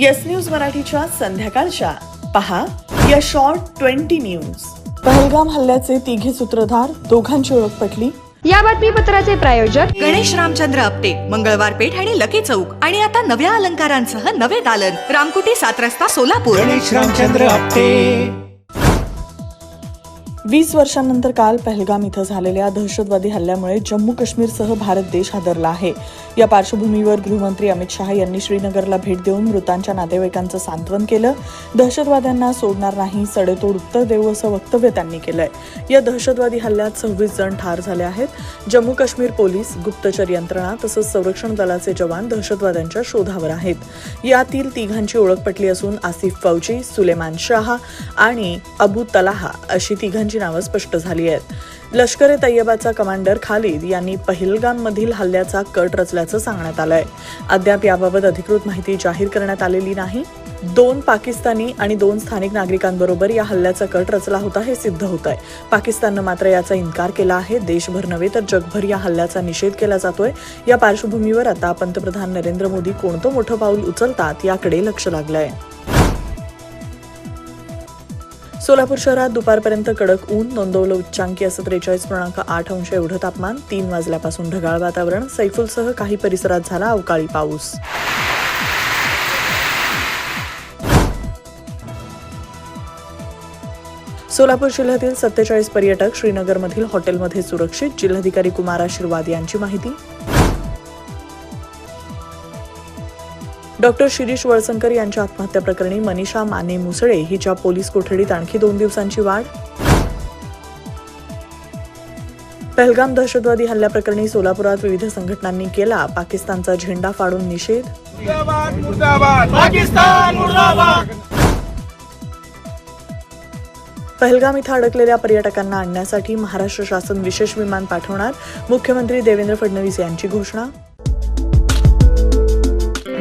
Yes news मराठीच्या संध्याकाळच्या. पहा या शॉर्ट ट्वेंटी न्यूज पहलगाम हल्ल्याचे तिघे सूत्रधार दोघांची ओळख पटली. या बातमीपत्राचे प्रायोजक गणेश रामचंद्र आपटे मंगळवार पेठ आणि लकी चौक. आणि आता नव्या अलंकारांसह नवे दालन. रामकुटी सात रस्ता सोलापूर. गणेश रामचंद्र आपटे. वीस वर्षांनंतर काल पहलगाम इथं झालेल्या दहशतवादी हल्ल्यामुळे जम्मू काश्मीरसह भारत देश हादरला आहे. या पार्श्वभूमीवर गृहमंत्री अमित शहा यांनी श्रीनगरला भेट देऊन मृतांच्या नातेवाईकांचं सांत्वन केलं. दहशतवाद्यांना सोडणार नाही सडेतोड उत्तर देऊ असं वक्तव्य त्यांनी केलंय. या दहशतवादी हल्ल्यात सव्वीस जण ठार झाले आहेत. जम्मू काश्मीर पोलीस गुप्तचर यंत्रणा तसंच संरक्षण दलाचे जवान दहशतवाद्यांच्या शोधावर आहेत. यातील तिघांची ओळख पटली असून आसिफ फौजी सुलेमान शाह आणि अबू तलाहा अशी तिघांची नावं स्पष्ट झाली आहेत. लष्कर ए तय्यबाचा कमांडर खालिद यांनी पहिलगाममधील हल्ल्याचा कट रचल्याचं सांगण्यात आलंय. अद्याप याबाबत अधिकृत माहिती जाहीर करण्यात आलेली नाही. दोन पाकिस्तानी आणि दोन स्थानिक नागरिकांबरोबर या हल्ल्याचा कट रचला होता हे सिद्ध होत आहे पाकिस्ताननं मात्र याचा इन्कार केला आहे. देशभर नव्हे तर जगभर या हल्ल्याचा निषेध केला जातोय. या पार्श्वभूमीवर आता पंतप्रधान नरेंद्र मोदी कोणतं मोठं पाऊल उचलतात याकडे लक्ष लागलंय. सोलापूर शहरात दुपारपर्यंत कडक ऊन नोंदवलं उच्चांकी असं त्रेचाळीस पूर्णांक आठ अंश एवढं तापमान तीन वाजल्यापासून ढगाळ वातावरण सैफुलसह काही परिसरात झाला अवकाळी पाऊस. सोलापूर जिल्ह्यातील सत्तेचाळीस पर्यटक श्रीनगरमधील हॉटेलमध्ये सुरक्षित जिल्हाधिकारी कुमार आशीर्वाद यांची माहिती. डॉक्टर शिरीष वळसंकर यांच्या आत्महत्या प्रकरणी मनीषा माने मुसळे हिच्या पोलीस कोठडीत आणखी दोन दिवसांची वाढ. पहलगाम दहशतवादी हल्ल्याप्रकरणी सोलापुरात विविध संघटनांनी केला पाकिस्तानचा झेंडा फाडून निषेध. पहलगाम इथं अडकलेल्या पर्यटकांना आणण्यासाठी महाराष्ट्र शासन विशेष विमान पाठवणार मुख्यमंत्री देवेंद्र फडणवीस यांची घोषणा.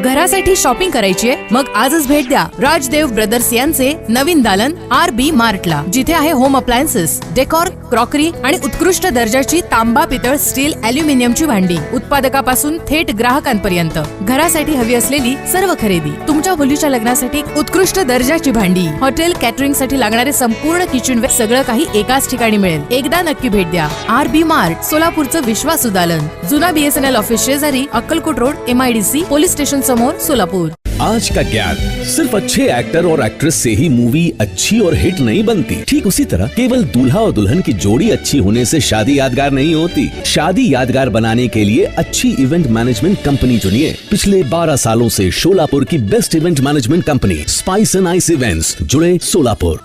घरासाठी शॉपिंग करायची आहे मग आजच भेट द्या. राजदेव ब्रदर्स यांचे नवीन दालन आर बी मार्टला जिथे आहे होम अप्लायन्सेस डेकॉर क्रॉकरी आणि उत्कृष्ट दर्जाची तांबा पितळ स्टील अल्युमिनियमची भांडी. उत्पादकापासून थेट ग्राहकांपर्यंत. घरासाठी हवी असलेली सर्व खरेदी. तुमच्या मुलीच्या लग्नासाठी उत्कृष्ट दर्जाची भांडी. हॉटेल कॅटरिंगसाठी लागणारे संपूर्ण किचन सगळं काही एकाच ठिकाणी मिळेल. एकदा नक्की भेट द्या. आर बी मार्ट सोलापूरचं विश्वासुदालन जुना बीएसएनएल ऑफिस शेजारी Akkalkot road MIDC police station Solapur Solapur. आज का ज्ञान सिर्फ़ अच्छे एक्टर और एक्ट्रेस से ही मूवी अच्छी और हिट नहीं बनती। ठीक उसी तरह केवल दूल्हा और दुल्हन की जोड़ी अच्छी होने से शादी यादगार नहीं होती। शादी यादगार बनाने के लिए अच्छी इवेंट मैनेजमेंट कंपनी चुनिए। पिछले 12 सालों से शोलापुर की best event management company spice and ice events जुड़े सोलापुर।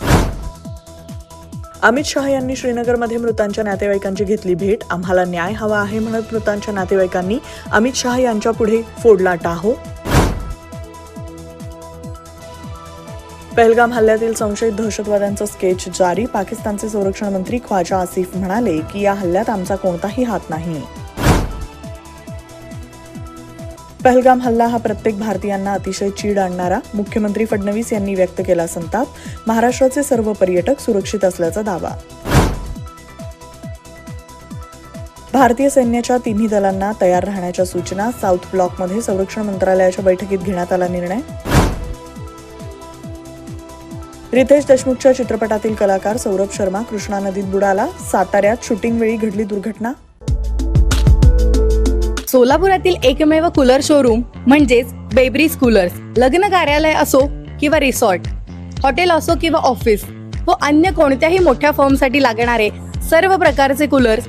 अमित शहा यांनी श्रीनगरमध्ये मृतांच्या नातेवाईकांची घेतली भेट. आम्हाला न्याय हवा आहे म्हणत मृतांच्या नातेवाईकांनी अमित शहा यांच्या पुढे फोडला टाहो. पहलगाम हल्ल्यातील संशयित दहशतवाद्यांचा स्केच जारी. पाकिस्तानचे संरक्षण मंत्री ख्वाजा आसिफ म्हणाले की या हल्ल्यात आमचा कोणताही हात नाही. पहलगाम हल्ला हा प्रत्येक भारतीयांना अतिशय चीड आणणारा. मुख्यमंत्री फडणवीस यांनी व्यक्त केला संताप. महाराष्ट्राचे सर्व पर्यटक सुरक्षित असल्याचा दावा. भारतीय सैन्याच्या तिन्ही दलांना तयार राहण्याच्या सूचना साऊथ ब्लॉकमध्ये संरक्षण मंत्रालयाच्या बैठकीत घेण्यात आला निर्णय. रितेश देशमुखच्या चित्रपटातील कलाकार सौरभ शर्मा कृष्णा नदीत बुडाला. साताऱ्यात शूटिंग वेळी घडली दुर्घटना. सोलापुरातील एकमेव कूलर शोरूम म्हणजेच बेबरीज कूलर्स लग्न कार्यालय असो किंवा रिसॉर्ट हॉटेल असो किंवा ऑफिस व अन्य कोणत्याही मोठ्या फॉर्मसाठी लागणारे सर्व प्रकारचे कूलर्स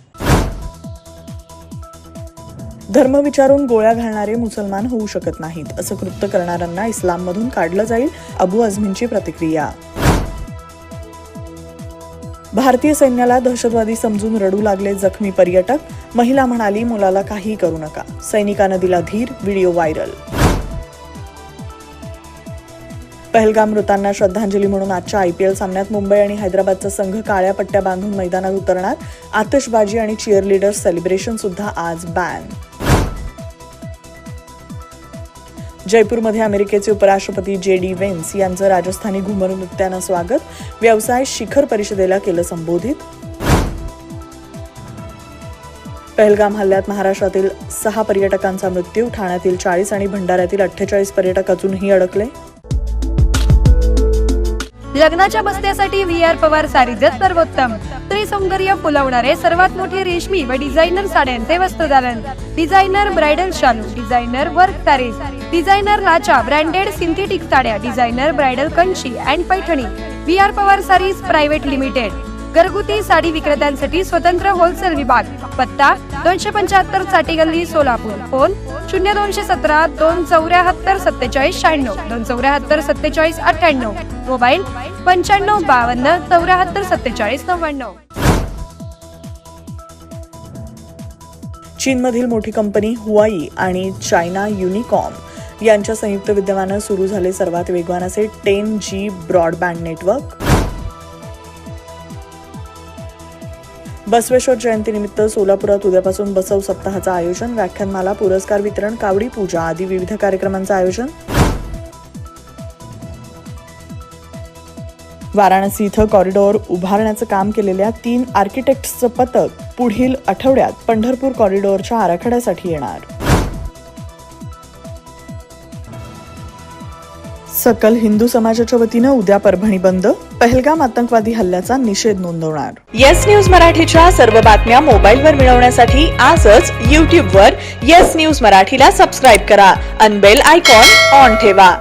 धर्म विचारून गोळ्या घालणारे मुसलमान होऊ शकत नाहीत असं कृत्य करणाऱ्यांना इस्लाममधून काढलं जाईल अबू अझमींची प्रतिक्रिया. भारतीय सैन्याला दहशतवादी समजून रडू लागले जखमी पर्यटक महिला म्हणाली मुलाला काही करू नका. सैनिकानं दिला धीर व्हिडिओ व्हायरल. पहलगाम मृतांना श्रद्धांजली म्हणून आजच्या आयपीएल सामन्यात मुंबई आणि हैदराबादचा संघ काळ्या पट्ट्या बांधून मैदानात उतरणार आतषबाजी आणि चिअर सेलिब्रेशन सुद्धा आज बॅन जयपूरमध्ये अमेरिकेचे उपराष्ट्रपती जे डी वेन्स यांचं राजस्थानी घुमर नृत्यानं स्वागत. व्यवसाय शिखर परिषदेला केलं संबोधित. पहलगाम हल्ल्यात महाराष्ट्रातील सहा पर्यटकांचा मृत्यू ठाण्यातील चाळीस आणि भंडाऱ्यातील अठ्ठेचाळीस पर्यटक अजूनही अडकले. लग्नाच्या बस्त्यासाठी व्ही आर पवार सारीजत सर्वोत्तम. त्रिसौंदर्य सौंदर्य फुलवणारे सर्वात मोठे रेशमी व डिझायनर साड्यांचे वस्त्रदालन डिझायनर ब्रायडल शालू डिझायनर वर्क सारीज डिझायनर लाचा ब्रँडेड सिंथेटिक साड्या designer bridal Kanchi and Paithani. V R Pawar sarees private limited. घरगुती साडी विक्रेत्यांसाठी स्वतंत्र होलसेल विभाग. पत्ता दोनशे पंच्याहत्तरसाठी गल्ली सोलापूर. फोन शून्य दोनशे सतरा दोन चौऱ्याहत्तर सत्तेचाळीस शहाण्णव दोन चौऱ्याहत्तर सत्तेचाळीस अठ्ठ्याण्णव. मोबाईल पंच्याण्णव बावन्न चौऱ्याहत्तर सत्तेचाळीस नव्याण्णव. चीनमधील मोठी कंपनी हुआई आणि चायना युनिकॉम यांच्या संयुक्त विद्यमानं सुरू झाले सर्वात वेगवान असे ten G broadband network. Basaveshwar जयंतीनिमित्त सोलापुरात उद्यापासून बसव सप्ताहाचं आयोजन व्याख्यानमाला पुरस्कार वितरण कावडी पूजा आदी विविध कार्यक्रमांचं आयोजन. वाराणसी इथं कॉरिडॉर उभारण्याचं काम केलेल्या तीन आर्किटेक्ट्सचं पथक पुढील आठवड्यात पंढरपूर कॉरिडॉरच्या आराखड्यासाठी येणार. सकल हिंदू समाजाच्या वतीनं उद्या परभणी बंद पहलगाम आतंकवादी हल्ल्याचा निषेध नोंदवणार. येस न्यूज मराठीच्या सर्व बातम्या मोबाईलवर मिळवण्यासाठी आजच यूट्यूबवर येस न्यूज मराठीला सबस्क्राईब करा. अनबेल आयकॉन ऑन ठेवा.